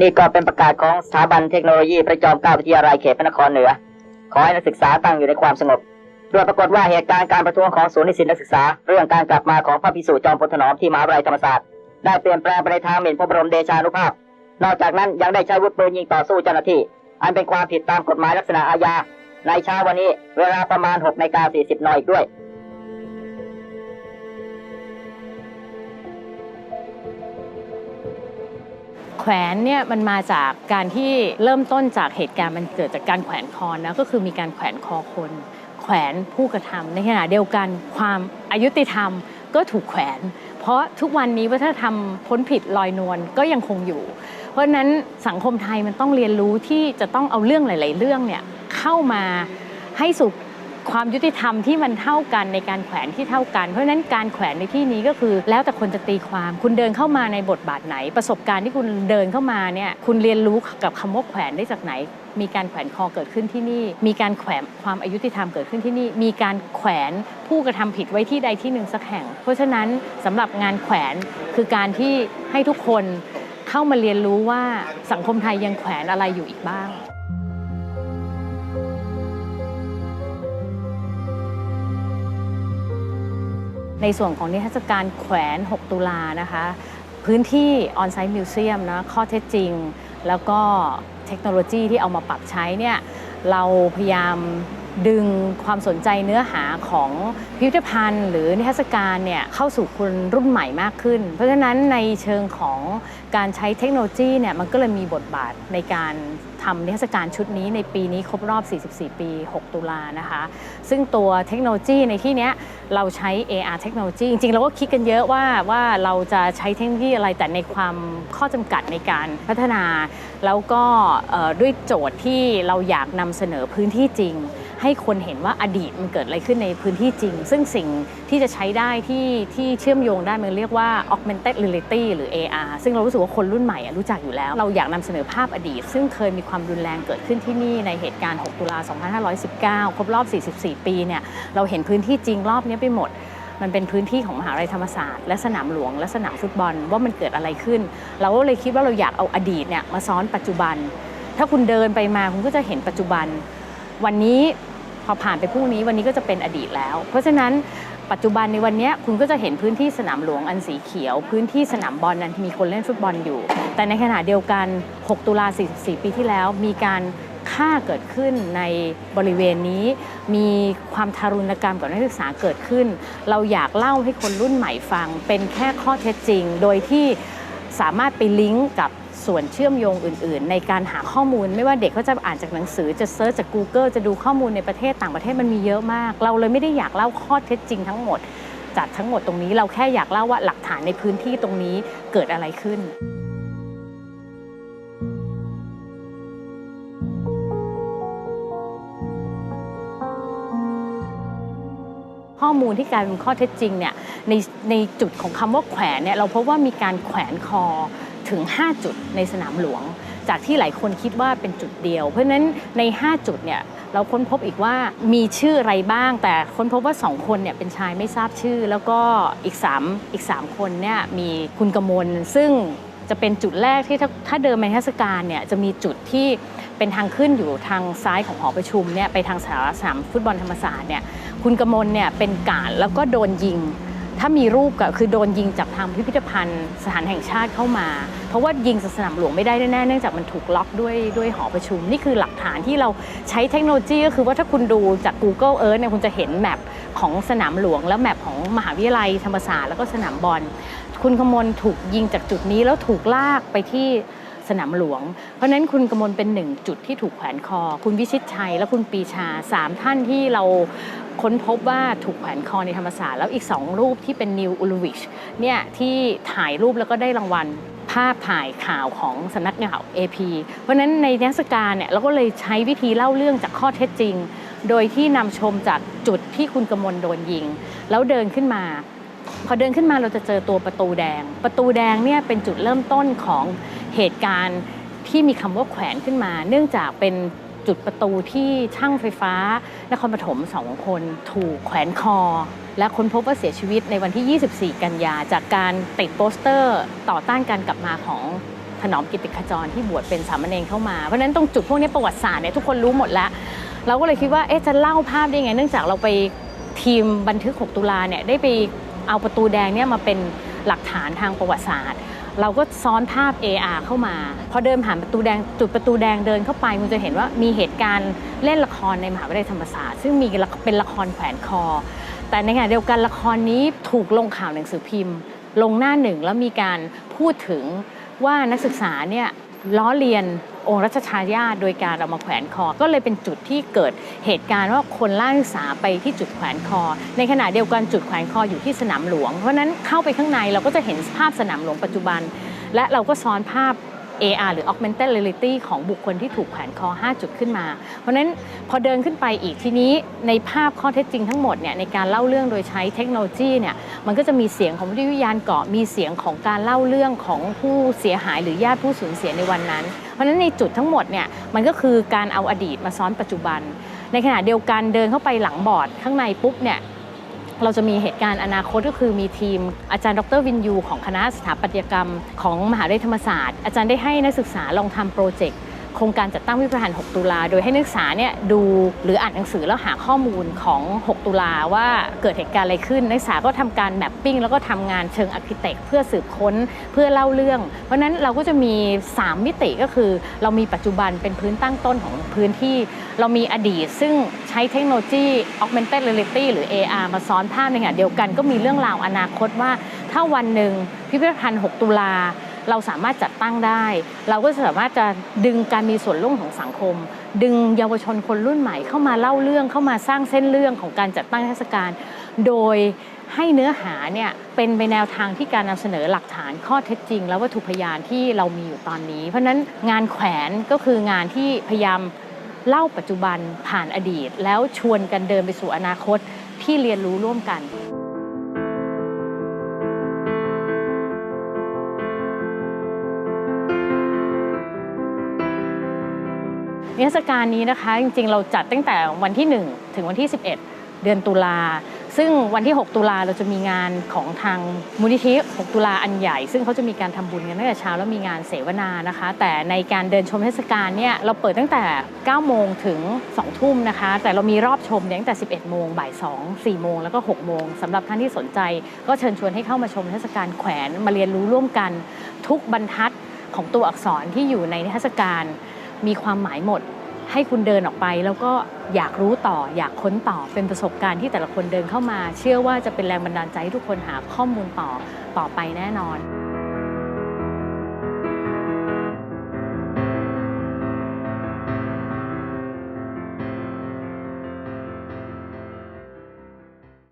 นี่ก็เป็นประกาศของสถาบันเทคโนโลยีพระจอมเกล้าวิทยาลัยเขตพระนครเหนือ ขอให้นักศึกษาตั้งอยู่ในความสงบโดยปรากฏว่าเหตุการณ์การประท้วงของศูนย์นิสิตนักศึกษา เรื่องการกลับมาของพระพิสุจอมพลถนอมที่มหาวิทยาลัยธรรมศาสตร์ได้เปลี่ยนแปลงไปในทางหมิ่นพระบรมเดชานุภาพ นอกจากนั้นยังได้ใช้วุธปืนยิงต่อสู้เจ้าหน้าที่ อันเป็นความผิดตามกฎหมายลักษณะอาญา ในเช้าวันนี้เวลาประมาณ6นาฬิกา40นอีกด้วย แขวนเนี่ยมันมาจากการที่เริ่มต้นจากเหตุการณ์มันเกิดจากการแขวนคอนะก็คือมีการแขวนคอคน แขวนผู้กระทำในขณะเดียวกันความอายุติธรรมก็ถูกแขวน เพราะทุกวันนี้วัฒนธรรมพ้นผิดลอยนวลก็ยังคงอยู่ เพราะฉะนั้นสังคมไทยมันต้องเรียนรู้ที่จะต้องเอาเรื่องหลาย ๆ เรื่องเนี่ยเข้ามาให้สู่ ความยุติธรรมที่มันเท่ากันในการแขวนที่เท่ากัน เพราะฉะนั้นการแขวนในที่นี้ก็คือ แล้วแต่คนจะตีความคุณเดินเข้ามาในบทบาทไหน ประสบการณ์ที่คุณเดินเข้ามาเนี่ยคุณเรียนรู้กับคำว่าแขวนได้จากไหน มีการแขวนคอเกิดขึ้นที่นี่ มีการแขวนความอายุติธรรมเกิดขึ้นที่นี่ มีการแขวนผู้กระทำผิดไว้ที่ใดที่หนึ่งสักแห่ง เพราะฉะนั้นสำหรับงานแขวนคือการที่ให้ทุกคนเข้ามาเรียนรู้ว่าสังคมไทยยังแขวนอะไรอยู่อีกบ้าง ในส่วนของนิทรรศการแขวน 6 ตุลานะคะ พื้นที่ออนไซต์มิวเซียมนะข้อเท็จจริง แล้วก็เทคโนโลยีที่เอามาปรับใช้เนี่ยเราพยายาม ดึงความสนใจเนื้อหาของพิพิธภัณฑ์ หรือนิทรรศการเนี่ยเข้าสู่คนรุ่นใหม่มากขึ้น เพราะฉะนั้นในเชิงของการใช้เทคโนโลยีเนี่ยมันก็เลยมีบทบาทในการทำนิทรรศการชุดนี้ในปีนี้ครบรอบ 44 ปี 6 ตุลานะคะ ซึ่งตัวเทคโนโลยีในที่เนี้ยเราใช้ AR เทคโนโลยีจริงๆ เราก็คิดกันเยอะว่าว่าเราจะใช้เทคโนโลยีอะไรแต่ในความข้อจำกัดในการพัฒนา แล้วก็ด้วยโจทย์ที่เราอยากนำเสนอพื้นที่จริง ให้คนเห็นว่าอดีตมันเกิดอะไรขึ้นในพื้นที่จริง ซึ่งสิ่งที่จะใช้ได้ที่ที่เชื่อมโยงได้มันเรียกว่า augmented reality หรือ AR ซึ่งเรารู้สึกว่าคนรุ่นใหม่รู้จักอยู่แล้ว เราอยากนำเสนอภาพอดีต ซึ่งเคยมีความรุนแรงเกิดขึ้นที่นี่ในเหตุการณ์ 6 ตุลา 2519 ครบรอบ 44 ปีเนี่ยเราเห็นพื้นที่จริงรอบนี้ไปหมดมันเป็นพื้นที่ของมหาวิทยาลัยธรรมศาสตร์และสนามหลวงและสนามฟุตบอลว่ามันเกิดอะไรขึ้น เราก็เลยคิดว่าเราอยากเอาอดีตเนี่ยมาซ้อนปัจจุบัน ถ้าคุณเดินไปมาคุณก็จะเห็นปัจจุบัน วันนี้ พอผ่านไปพรุ่งนี้วันนี้ก็จะเป็นอดีตแล้ว เพราะฉะนั้นปัจจุบันในวันนี้คุณก็จะเห็นพื้นที่สนามหลวงอันสีเขียว พื้นที่สนามบอลนั้นที่มีคนเล่นฟุตบอลอยู่ แต่ในขณะเดียวกัน 6 ตุลา 44 ปีที่แล้ว มีการฆ่าเกิดขึ้นในบริเวณนี้ มีความทารุณกรรมกับนักศึกษาเกิดขึ้น เราอยากเล่าให้คนรุ่นใหม่ฟัง เป็นแค่ข้อเท็จจริง โดยที่ สามารถไปลิงก์กับส่วนเชื่อมโยงอื่น ๆ ในการหาข้อมูลไม่ว่าเด็กเขาจะอ่านจากหนังสือจะเซิร์ชจาก Google จะดูข้อมูลในประเทศต่างประเทศมันมีเยอะมาก เราเลยไม่ได้อยากเล่าข้อเท็จจริงทั้งหมด จากทั้งหมดตรงนี้เราแค่อยากเล่าว่าหลักฐานในพื้นที่ตรงนี้เกิดอะไรขึ้นข้อมูลที่กลายเป็นข้อเท็จจริงเนี่ย ในในจุดของคำว่าแขวนเนี่ยเราพบว่ามีการแขวนคอถึง 5 จุดในสนามหลวง จากที่หลายคนคิดว่าเป็นจุดเดียว เพราะฉะนั้นใน 5 จุดเนี่ยเราค้นพบอีกว่ามีชื่ออะไรบ้าง แต่ค้นพบว่า 2 คนเนี่ยเป็นชายไม่ทราบชื่อ แล้วก็อีก 3 อีก 3 คนเนี่ยมีคุณกมลซึ่งจะเป็นจุดแรกที่ถ้าถ้าเดินในเทศกาลเนี่ยจะมีจุดที่เป็นทางขึ้นอยู่ทางซ้ายของหอประชุมเนี่ยไปทางสนามสนามฟุตบอลธรรมศาสตร์เนี่ยคุณกมลเนี่ยเป็นกาดแล้วก็โดนยิง ถ้ามีรูปก็คือโดนยิงจากทางพิพิธภัณฑ์สถานแห่งชาติเข้ามา เพราะว่ายิงสนามหลวงไม่ได้แน่เนื่องจากมันถูกล็อกด้วยด้วยหอประชุม นี่คือหลักฐานที่เราใช้เทคโนโลยีก็คือว่าถ้าคุณดูจาก Google Earth เนี่ยคุณจะเห็นแมปของสนามหลวง แล้วแมปของมหาวิทยาลัยธรรมศาสตร์แล้วก็สนามบอลคุณกมลถูกยิงจากจุดนี้แล้วถูกลากไปที่ สนามหลวง เพราะนั้นคุณกมลเป็นหนึ่งจุดที่ถูกแขวนคอ คุณวิชิตชัยและคุณปีชาสามท่านที่เราค้นพบว่าถูกแขวนคอในธรรมศาสตร์แล้วอีกสองรูปที่เป็นนิวอุลวิชเนี่ยที่ถ่ายรูปแล้วก็ได้รางวัลภาพถ่ายข่าวของสำนักข่าว AP เพราะนั้นในเทศกาลเนี่ยเราก็เลยใช้วิธีเล่าเรื่องจากข้อเท็จจริง โดยที่นำชมจากจุดที่คุณกมลโดนยิง แล้วเดินขึ้นมา พอเดินขึ้นมาเราจะเจอตัวประตูแดง ประตูแดงเนี่ยเป็นจุดเริ่มต้นของ เหตุการณ์ที่มีคำว่าแขวนขึ้นมา เนื่องจากเป็นจุดประตูที่ช่างไฟฟ้านครปฐมสองคนถูกแขวนคอ และค้นพบว่าเสียชีวิตในวันที่ 24 กันยา จากการติดโปสเตอร์ต่อต้านการกลับมาของถนอมกิติขจรที่บวชเป็นสามเณรเข้ามา เพราะฉะนั้นตรงจุดพวกนี้ประวัติศาสตร์เนี่ยทุกคนรู้หมดแล้ว เราก็เลยคิดว่าเอ๊ะจะเล่าภาพได้ไง เนื่องจากเราไปทีมบันทึก 6 ตุลาเนี่ยได้ไปเอาประตูแดงเนี่ยมาเป็นหลักฐานทางประวัติศาสตร์ เราก็ซ้อนภาพ AR เข้ามา พอเดินผ่านประตูแดงจุดประตูแดงเดินเข้าไปคุณจะเห็นว่ามีเหตุการณ์เล่นละครในมหาวิทยาลัยธรรมศาสตร์ ซึ่งมีเป็นละครแขวนคอ แต่ในขณะเดียวกันละครนี้ถูกลงข่าวหนังสือพิมพ์ ลงหน้าหนึ่งแล้วมีการพูดถึงว่านักศึกษาเนี่ยล้อเลียน องค์รัชทายาทโดยการเอามาแขวนคอ ก็เลยเป็นจุดที่เกิดเหตุการณ์ว่าคนล่านักศึกษาไปที่จุดแขวนคอ ในขณะเดียวกันจุดแขวนคออยู่ที่สนามหลวง เพราะนั้นเข้าไปข้างในเราก็จะเห็นภาพสนามหลวงปัจจุบัน และเราก็ซ้อนภาพ AR หรือ Augmented Reality ของบุคคลที่ถูกแขวนคอ 5 จุดขึ้นมา เพราะฉะนั้นพอเดินขึ้นไปอีกทีนี้ในภาพข้อเท็จจริงทั้งหมดเนี่ยในการเล่าเรื่องโดยใช้เทคโนโลยีเนี่ยมันก็จะมีเสียงของวิทยุยานเกาะมีเสียงของการเล่าเรื่องของผู้เสียหายหรือญาติผู้สูญเสียในวันนั้น เพราะฉะนั้นในจุดทั้งหมดเนี่ยมันก็คือการเอาอดีตมาซ้อนปัจจุบัน ในขณะเดียวกันเดินเข้าไปหลังบอร์ดข้างในปุ๊บเนี่ย เราจะมีเหตุการณ์อนาคตก็คือมีทีมอาจารย์ดรวินยู ของคณะสถาปัตยกรรม ของมหาวิทยาลัยธรรมศาสตร์ อาจารย์ได้ให้นักศึกษาลองทำโปรเจกต์ โครงการจัดตั้งวิพิธภัณฑ์6ตุลา โดยให้นักศึกษาเนี่ยดูหรืออ่านหนังสือแล้วหาข้อมูลของ 6 ตุลาว่าเกิดเหตุการณ์อะไรขึ้น นักศึกษาก็ทำการแมปปิ้งแล้วก็ทำงานเชิงอาร์เคเต็กเพื่อสืบค้นเพื่อเล่าเรื่อง เพราะฉะนั้นเราก็จะมี 3 มิติก็คือ เรามีปัจจุบันเป็นพื้นตั้งต้นของพื้นที่ เรามีอดีต ซึ่งใช้เทคโนโลยี augmented reality หรือ AR มาซ้อนภาพในขณะเดียวกันก็มีเรื่องราวอนาคตว่าถ้าวันหนึ่งพิพิธภัณฑ์ 6 ตุลา เราสามารถจัดตั้งได้ เราก็สามารถจะดึงการมีส่วนร่วมของสังคม ดึงเยาวชนคนรุ่นใหม่เข้ามาเล่าเรื่องเข้ามาสร้างเส้นเรื่องของการจัดตั้งเทศกาลโดยให้เนื้อหาเนี่ยเป็นไปแนวทางที่การนำเสนอหลักฐานข้อเท็จจริง และวัตถุพยานที่เรามีอยู่ตอนนี้ เพราะฉะนั้นงานแขวนก็คืองานที่พยายามเล่าปัจจุบันผ่านอดีต แล้วชวนกันเดินไปสู่อนาคตที่เรียนรู้ร่วมกัน นิทรรศการนี้นะคะ จริงๆ เราจัดตั้งแต่วันที่ 1 ถึงวันที่ 11 เดือนตุลา ซึ่งวันที่ 6 ตุลาเราจะมีงานของทางมูลนิธิ 6 ตุลาอันใหญ่ ซึ่งเขาจะมีการทำบุญกันตั้งแต่เช้าแล้วมีงานเสวนานะคะ แต่ในการเดินชมเทศกาลเนี่ยเราเปิดตั้งแต่ 9 โมงถึง 2 ทุ่มนะคะ แต่เรามีรอบชมเนี่ยตั้งแต่ 11 โมงบ่าย 2 4 โมงแล้วก็ 6 โมงสำหรับท่านที่สนใจ ก็เชิญชวนให้เข้ามาชมเทศกาลแขวนมาเรียนรู้ร่วมกันทุกบรรทัดของตัวอักษรที่อยู่ในเทศกาล มีความหมายหมด ให้คุณเดินออกไป แล้วก็อยากรู้ต่อ อยากค้นต่อเป็นประสบการณ์ที่แต่ละคนเดินเข้ามา เชื่อว่าจะเป็นแรงบันดาลใจให้ทุกคนหาข้อมูลต่อต่อไปแน่นอน